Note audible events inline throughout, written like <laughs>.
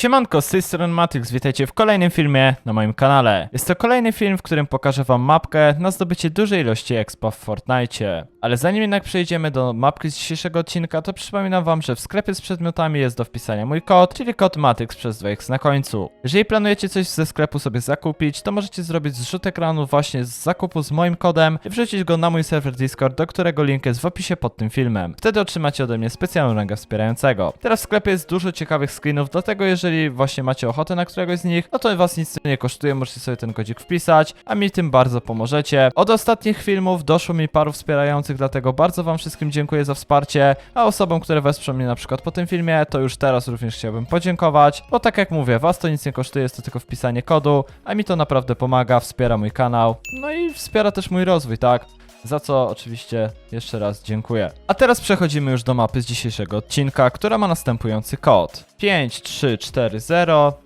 Siemanko, z tej strony Matrix, witajcie w kolejnym filmie na moim kanale. Jest to kolejny film, w którym pokażę wam mapkę na zdobycie dużej ilości expa w Fortnite. Ale zanim jednak przejdziemy do mapki z dzisiejszego odcinka, to przypominam wam, że w sklepie z przedmiotami jest do wpisania mój kod, czyli kod Matrix przez 2x na końcu. Jeżeli planujecie coś ze sklepu sobie zakupić, to możecie zrobić zrzut ekranu właśnie z zakupu z moim kodem i wrzucić go na mój serwer Discord, do którego link jest w opisie pod tym filmem. Wtedy otrzymacie ode mnie specjalną rangę wspierającego. Teraz w sklepie jest dużo ciekawych skinów, dlatego jeżeli właśnie macie ochotę na któregoś z nich, no to was nic nie kosztuje, możecie sobie ten kodzik wpisać, a mi tym bardzo pomożecie. Od ostatnich filmów doszło mi paru wspierających, dlatego bardzo wam wszystkim dziękuję za wsparcie, a osobom, które wesprzą mnie na przykład po tym filmie, to już teraz również chciałbym podziękować, bo tak jak mówię, was to nic nie kosztuje, jest to tylko wpisanie kodu, a mi to naprawdę pomaga, wspiera mój kanał, no i wspiera też mój rozwój, tak? Za co oczywiście jeszcze raz dziękuję. A teraz przechodzimy już do mapy z dzisiejszego odcinka, która ma następujący kod. 5340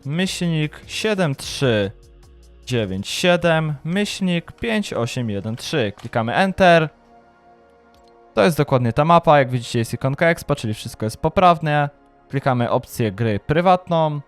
myślnik 7397 myślnik 5813. Klikamy Enter. To jest dokładnie ta mapa, jak widzicie jest ikonka expa, czyli wszystko jest poprawne. Klikamy opcję gry prywatną.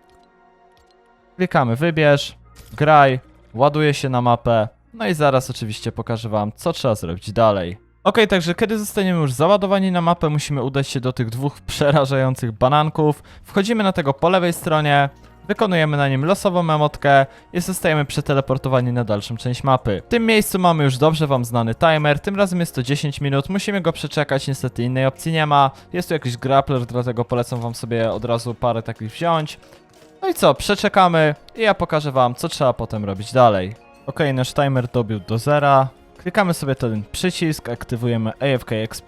Klikamy wybierz, graj, ładuje się na mapę. No i zaraz oczywiście pokażę wam, co trzeba zrobić dalej. Ok, także kiedy zostaniemy już załadowani na mapę, musimy udać się do tych dwóch <laughs> przerażających bananków. Wchodzimy na tego po lewej stronie, wykonujemy na nim losową emotkę i zostajemy przeteleportowani na dalszą część mapy. W tym miejscu mamy już dobrze wam znany timer, tym razem jest to 10 minut, musimy go przeczekać, niestety innej opcji nie ma. Jest tu jakiś grappler, dlatego polecam wam sobie od razu parę takich wziąć. No i co, przeczekamy i ja pokażę wam, co trzeba potem robić dalej. Ok, nasz timer dobił do zera. Klikamy sobie ten przycisk, aktywujemy AFK XP,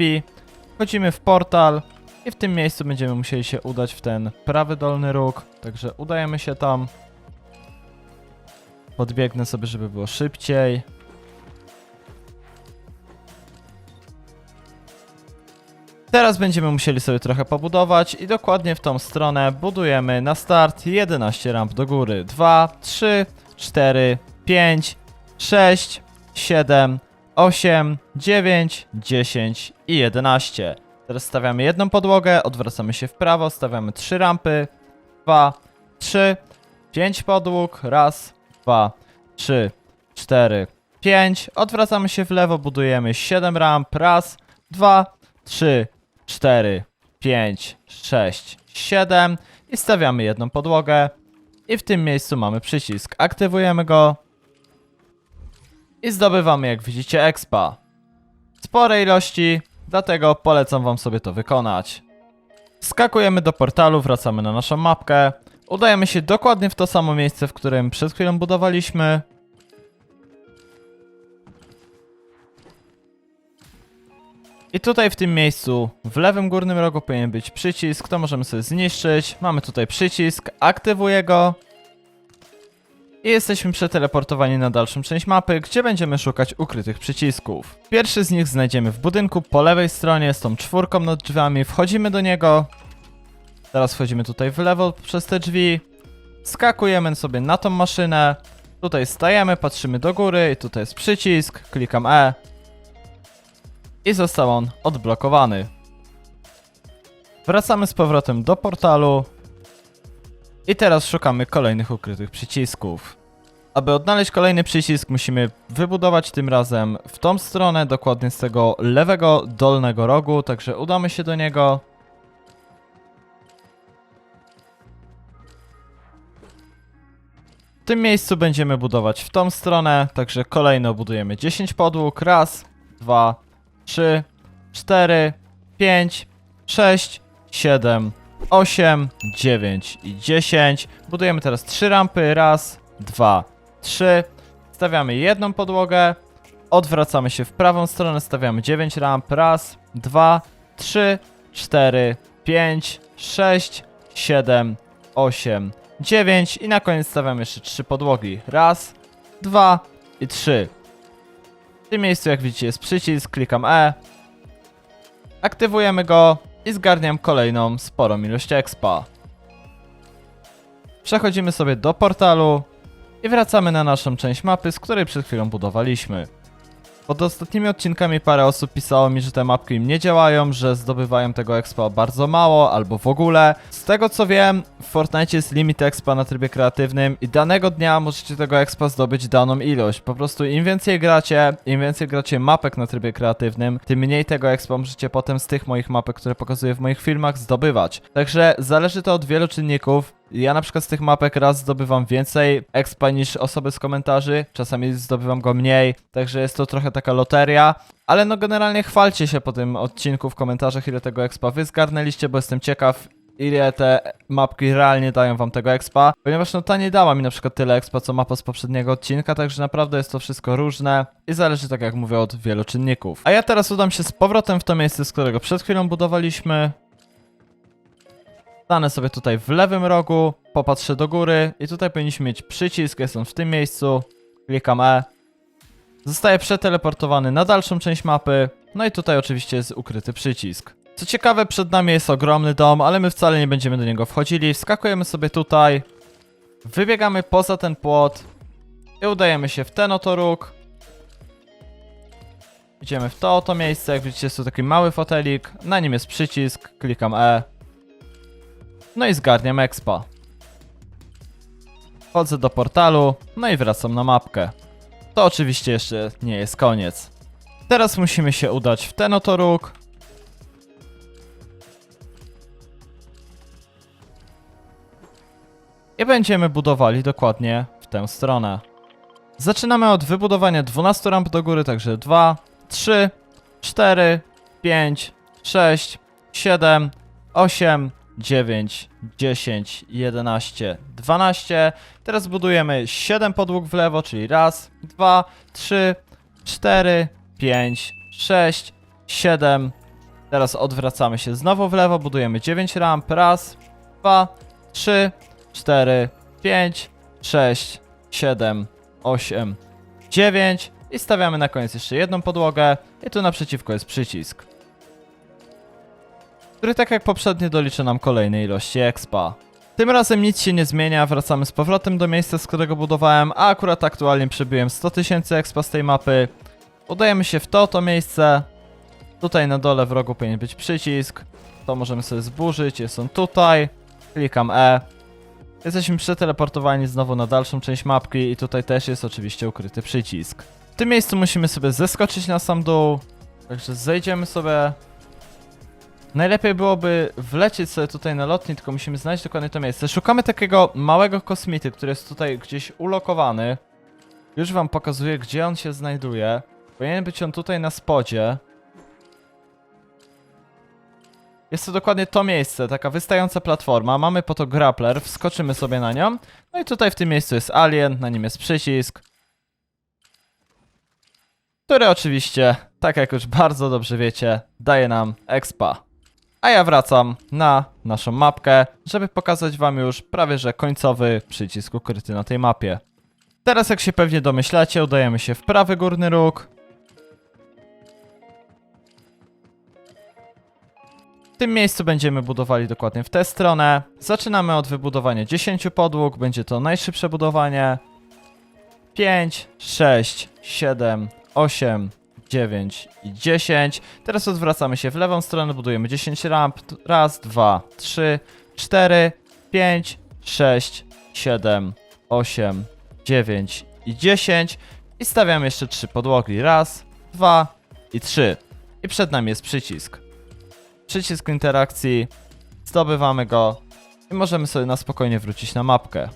wchodzimy w portal i w tym miejscu będziemy musieli się udać w ten prawy dolny róg, także udajemy się tam. Podbiegnę sobie, żeby było szybciej. Teraz będziemy musieli sobie trochę pobudować i dokładnie w tą stronę budujemy na start 11 ramp do góry. 2, 3, 4, 5, 6, 7, 8, 9, 10 i 11. Teraz stawiamy jedną podłogę, odwracamy się w prawo, stawiamy 3 rampy. 2, 3, 5 podłóg. Raz, 2, 3, 4, 5. Odwracamy się w lewo, budujemy 7 ramp. Raz, 2, 3, 4, 5, 6, 7. I stawiamy jedną podłogę. I w tym miejscu mamy przycisk. Aktywujemy go. I zdobywamy, jak widzicie, expa. Spore ilości, dlatego polecam wam sobie to wykonać. Skakujemy do portalu, wracamy na naszą mapkę. Udajemy się dokładnie w to samo miejsce, w którym przed chwilą budowaliśmy. I tutaj w tym miejscu, w lewym górnym rogu powinien być przycisk, to możemy sobie zniszczyć. Mamy tutaj przycisk, aktywuję go. I jesteśmy przeteleportowani na dalszą część mapy, gdzie będziemy szukać ukrytych przycisków. Pierwszy z nich znajdziemy w budynku po lewej stronie z tą czwórką nad drzwiami. Wchodzimy do niego. Teraz wchodzimy tutaj w lewo przez te drzwi. Skakujemy sobie na tą maszynę. Tutaj stajemy, patrzymy do góry i tutaj jest przycisk. Klikam E. I został on odblokowany. Wracamy z powrotem do portalu. I teraz szukamy kolejnych ukrytych przycisków. Aby odnaleźć kolejny przycisk, musimy wybudować tym razem w tą stronę, dokładnie z tego lewego dolnego rogu, także udamy się do niego. W tym miejscu będziemy budować w tą stronę, także kolejno budujemy 10 podłóg. Raz, dwa, trzy, cztery, pięć, sześć, siedem, 8, 9 i 10. Budujemy teraz 3 rampy. Raz, dwa, trzy. Stawiamy jedną podłogę. Odwracamy się w prawą stronę, stawiamy 9 ramp. Raz, dwa, trzy, cztery, pięć, sześć, siedem, osiem, dziewięć i na koniec stawiamy jeszcze 3 podłogi. Raz, dwa i trzy. W tym miejscu, jak widzicie, jest przycisk. Klikam E. Aktywujemy go i zgarniam kolejną sporą ilość expa. Przechodzimy sobie do portalu i wracamy na naszą część mapy, z której przed chwilą budowaliśmy. Pod ostatnimi odcinkami parę osób pisało mi, że te mapki im nie działają, że zdobywają tego expa bardzo mało albo w ogóle. Z tego co wiem, w Fortnite jest limit expa na trybie kreatywnym i danego dnia możecie tego expa zdobyć daną ilość. Po prostu im więcej gracie, im więcej gracie mapek na trybie kreatywnym, tym mniej tego expa możecie potem z tych moich mapek, które pokazuję w moich filmach, zdobywać. Także zależy to od wielu czynników. Ja na przykład z tych mapek raz zdobywam więcej expa niż osoby z komentarzy, czasami zdobywam go mniej, także jest to trochę taka loteria. Ale no generalnie chwalcie się po tym odcinku w komentarzach, ile tego expa wy zgarnęliście, bo jestem ciekaw, ile te mapki realnie dają wam tego expa, ponieważ no ta nie dała mi na przykład tyle expa, co mapa z poprzedniego odcinka, także naprawdę jest to wszystko różne i zależy, tak jak mówię, od wielu czynników. A ja teraz udam się z powrotem w to miejsce, z którego przed chwilą budowaliśmy. Stanę sobie tutaj w lewym rogu, popatrzę do góry i tutaj powinniśmy mieć przycisk, jest on w tym miejscu, klikam E. Zostaję przeteleportowany na dalszą część mapy, no i tutaj oczywiście jest ukryty przycisk. Co ciekawe, przed nami jest ogromny dom, ale my wcale nie będziemy do niego wchodzili. Wskakujemy sobie tutaj, wybiegamy poza ten płot i udajemy się w ten oto róg. Idziemy w to oto miejsce, jak widzicie jest tu taki mały fotelik, na nim jest przycisk, klikam E. No i zgarniam expa. Wchodzę do portalu, no i wracam na mapkę. To oczywiście jeszcze nie jest koniec. Teraz musimy się udać w ten oto róg. I będziemy budowali dokładnie w tę stronę. Zaczynamy od wybudowania 12 ramp do góry, także 2, 3, 4, 5, 6, 7, 8, 9, 10, 11, 12. Teraz budujemy 7 podłóg w lewo, czyli raz, dwa, trzy, cztery, pięć, sześć, siedem. Teraz odwracamy się znowu w lewo, budujemy 9 ramp. Raz, dwa, trzy, cztery, pięć, sześć, siedem, osiem, dziewięć. I stawiamy na koniec jeszcze jedną podłogę. I tu naprzeciwko jest przycisk który tak jak poprzednio doliczy nam kolejnej ilości expa. Tym razem nic się nie zmienia, wracamy z powrotem do miejsca, z którego budowałem, a akurat aktualnie przebiłem 100 tysięcy expa z tej mapy. Udajemy się w to oto miejsce. Tutaj na dole w rogu powinien być przycisk. To możemy sobie zburzyć, jest on tutaj. Klikam E. Jesteśmy przeteleportowani znowu na dalszą część mapki i tutaj też jest oczywiście ukryty przycisk. W tym miejscu musimy sobie zeskoczyć na sam dół. Także zejdziemy sobie Najlepiej byłoby wlecieć sobie tutaj na lotni, tylko musimy znaleźć dokładnie to miejsce. Szukamy takiego małego kosmity, który jest tutaj gdzieś ulokowany. Już wam pokazuję, gdzie on się znajduje. Powinien być on tutaj na spodzie. Jest to dokładnie to miejsce, taka wystająca platforma. Mamy po to grappler, wskoczymy sobie na nią. No i tutaj w tym miejscu jest alien, na nim jest przycisk. Który oczywiście, tak jak już bardzo dobrze wiecie, daje nam expa. A ja wracam na naszą mapkę, żeby pokazać wam już prawie że końcowy przycisk ukryty na tej mapie. Teraz jak się pewnie domyślacie, udajemy się w prawy górny róg. W tym miejscu będziemy budowali dokładnie w tę stronę. Zaczynamy od wybudowania 10 podłóg, będzie to najszybsze budowanie. 5, 6, 7, 8, 9 i 10. Teraz odwracamy się w lewą stronę, budujemy 10 ramp. Raz, dwa, trzy, cztery, pięć, sześć, siedem, osiem, dziewięć i 10. I stawiamy jeszcze trzy podłogi. Raz, dwa i trzy. I przed nami jest przycisk. Przycisk interakcji. Zdobywamy go i możemy sobie na spokojnie wrócić na mapkę.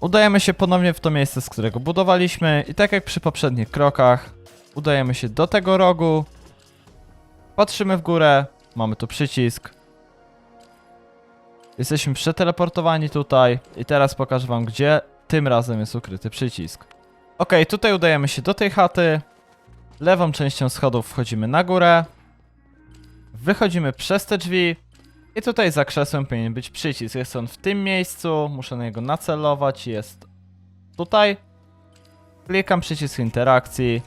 Udajemy się ponownie w to miejsce, z którego budowaliśmy i tak jak przy poprzednich krokach, udajemy się do tego rogu, patrzymy w górę, mamy tu przycisk. Jesteśmy przeteleportowani tutaj i teraz pokażę wam, gdzie tym razem jest ukryty przycisk. Ok, tutaj udajemy się do tej chaty, lewą częścią schodów wchodzimy na górę, wychodzimy przez te drzwi i tutaj za krzesłem powinien być przycisk. Jest on w tym miejscu, muszę na niego nacelować, jest tutaj. Klikam przycisk interakcji.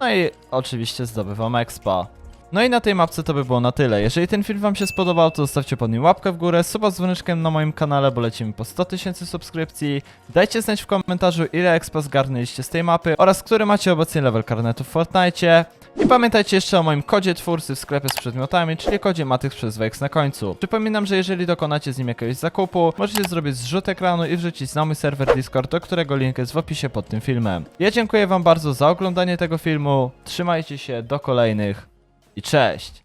No i oczywiście zdobywam expa. No i na tej mapce to by było na tyle. Jeżeli ten film wam się spodobał, to zostawcie pod nim łapkę w górę, suba z dzwoneczkiem na moim kanale, bo lecimy po 100 tysięcy subskrypcji. Dajcie znać w komentarzu, ile expa zgarnęliście z tej mapy oraz który macie obecnie level karnetu w Fortnite. I pamiętajcie jeszcze o moim kodzie twórcy w sklepie z przedmiotami, czyli kodzie Matyx przez Wex na końcu. Przypominam, że jeżeli dokonacie z nim jakiegoś zakupu, możecie zrobić zrzut ekranu i wrzucić na mój serwer Discord, do którego link jest w opisie pod tym filmem. Ja dziękuję wam bardzo za oglądanie tego filmu, trzymajcie się, do kolejnych i cześć!